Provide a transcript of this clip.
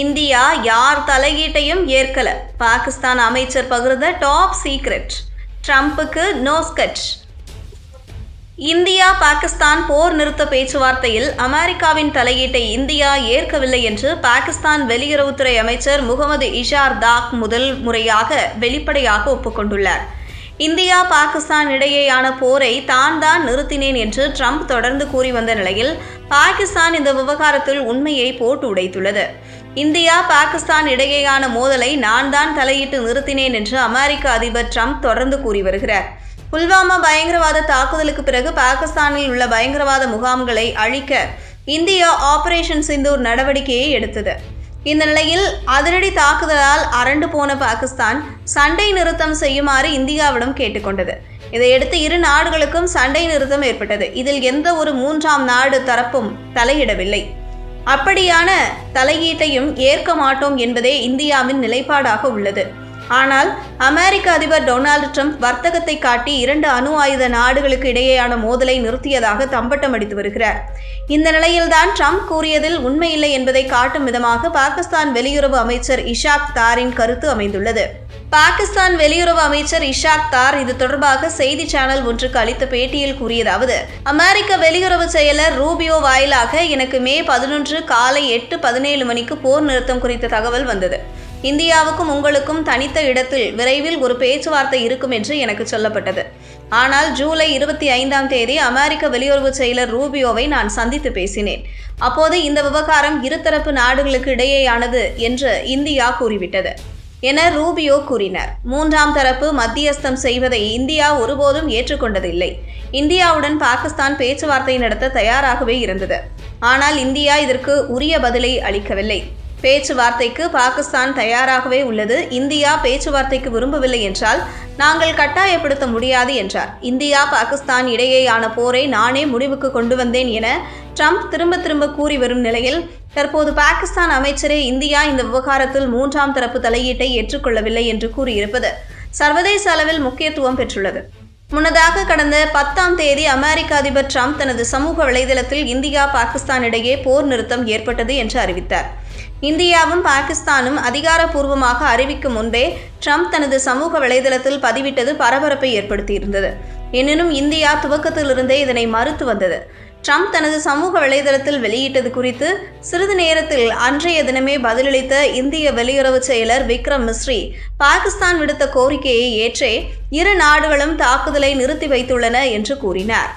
India யார் தலையீட்டையும் ஏற்கல. பாகிஸ்தான் அமைச்சர் பகிர்ந்த டாப் சீக்ரெட் ட்ரம்ப்புக்கு நோஸ்கட் இந்தியா பாகிஸ்தான் போர் நிறுத்த பேச்சுவார்த்தையில் அமெரிக்காவின் தலையீட்டை இந்தியா ஏற்கவில்லை என்று பாகிஸ்தான் வெளியுறவுத்துறை அமைச்சர் முகமது இஷார் தாக் முதல் முறையாக வெளிப்படையாக ஒப்புக்கொண்டுள்ளார். இந்தியா பாகிஸ்தான் இடையேயான போரை தான் தான் நிறுத்தினேன் என்று ட்ரம்ப் தொடர்ந்து கூறி வந்த நிலையில் பாகிஸ்தான் இந்த விவகாரத்தில் உண்மையை போட்டு உடைத்துள்ளது. இந்தியா பாகிஸ்தான் இடையேயான மோதலை நான் தான் தலையிட்டு நிறுத்தினேன் என்று அமெரிக்க அதிபர் ட்ரம்ப் தொடர்ந்து கூறி வருகிறார். புல்வாமா பயங்கரவாத தாக்குதலுக்கு பிறகு பாகிஸ்தானில் உள்ள பயங்கரவாத முகாம்களை அழிக்க இந்தியா ஆபரேஷன் சிந்தூர் நடவடிக்கையை எடுத்தது. இந்த நிலையில் அதிரடி தாக்குதலால் அரண்டு போன பாகிஸ்தான் சண்டை நிறுத்தம் செய்யுமாறு இந்தியாவிடம் கேட்டுக்கொண்டது இதையடுத்து இரு நாடுகளுக்கும் சண்டை நிறுத்தம் ஏற்பட்டது. இதில் எந்த ஒரு மூன்றாம் நாடு தரப்பும் தலையிடவில்லை. அப்படியான தலையீட்டையும் ஏற்க மாட்டோம் என்பதே இந்தியாவின் நிலைப்பாடாக உள்ளது. ஆனால் அமெரிக்க அதிபர் டொனால்டு ட்ரம்ப் வர்த்தகத்தை காட்டி இரண்டு அணு ஆயுத நாடுகளுக்கு இடையேயான மோதலை நிறுத்தியதாக தம்பட்டம் அடித்து வருகிறார். இந்த நிலையில்தான் ட்ரம்ப் கூறியதில் உண்மையில்லை என்பதை காட்டும் விதமாக பாகிஸ்தான் வெளியுறவு அமைச்சர் இஷாக் தாரின் கருத்து அமைந்துள்ளது. பாகிஸ்தான் வெளியுறவு அமைச்சர் இஷாக் தார் இது தொடர்பாக செய்தி சேனல் ஒன்றுக்கு அளித்த பேட்டியில் கூறியதாவது அமெரிக்க வெளியுறவு செயலர் ரூபியோ வாயிலாக எனக்கு மே பதினொன்று காலை எட்டு பதினேழு மணிக்கு போர் நிறுத்தம் குறித்த தகவல் வந்தது. இந்தியாவுக்கும் உங்களுக்கும் தனித்த இடத்தில் விரைவில் ஒரு பேச்சுவார்த்தை இருக்கும் என்று எனக்கு சொல்லப்பட்டது. ஆனால் ஜூலை இருபத்தி ஐந்தாம் தேதி அமெரிக்க வெளியுறவு செயலர் ரூபியோவை நான் சந்தித்து பேசினேன். அப்போது இந்த விவகாரம் இருதரப்பு நாடுகளுக்கு இடையேயானது என்று இந்தியா கூறிவிட்டது. என ரூபியோ கூறினார். மூன்றாம் தரப்பு மத்தியஸ்தம் செய்வதை இந்தியா ஒருபோதும் ஏற்றுக்கொண்டதில்லை. இந்தியாவுடன் பாகிஸ்தான் பேச்சுவார்த்தை நடத்த தயாராகவே இருந்தது. ஆனால் இந்தியா இதற்கு உரிய பதிலை அளிக்கவில்லை. பேச்சுவார்த்தைக்கு பாகிஸ்தான் தயாராகவே உள்ளது. இந்தியா பேச்சுவார்த்தைக்கு விரும்பவில்லை என்றால் நாங்கள் கட்டாயப்படுத்த முடியாது என்றார். இந்தியா பாகிஸ்தான் இடையேயான போரை நானே முடிவுக்கு கொண்டு வந்தேன் என ட்ரம்ப் திரும்ப திரும்ப கூறி வரும் நிலையில் தற்போது பாகிஸ்தான் அமைச்சரே இந்தியா இந்த விவகாரத்தில் மூன்றாம் தரப்பு தலையீட்டை ஏற்றுக்கொள்ளவில்லை என்று கூறியிருப்பது சர்வதேச அளவில் முக்கியத்துவம் பெற்றுள்ளது. முன்னதாக கடந்த பத்தாம் தேதி அமெரிக்க அதிபர் ட்ரம்ப் தனது சமூக வலைதளத்தில் இந்தியா பாகிஸ்தான் இடையே போர் நிறுத்தம் ஏற்பட்டது என்று அறிவித்தார். இந்தியாவும் பாகிஸ்தானும் அதிகாரப்பூர்வமாக அறிவிக்கும் முன்பே ட்ரம்ப் தனது சமூக வலைதளத்தில் பதிவிட்டது பரபரப்பை ஏற்படுத்தியிருந்தது. எனினும் இந்தியா துவக்கத்திலிருந்தே இதனை மறுத்து வந்தது. ட்ரம்ப் தனது சமூக வலைதளத்தில் வெளியிட்டது குறித்து சிறிது நேரத்தில் அன்றைய தினமே பதிலளித்த இந்திய வெளியுறவு செயலர் விக்ரம் மிஸ்ரி பாகிஸ்தான் விடுத்த கோரிக்கையை ஏற்றே இரு நாடுகளும் தாக்குதலை நிறுத்தி வைத்துள்ளன என்று கூறினார்.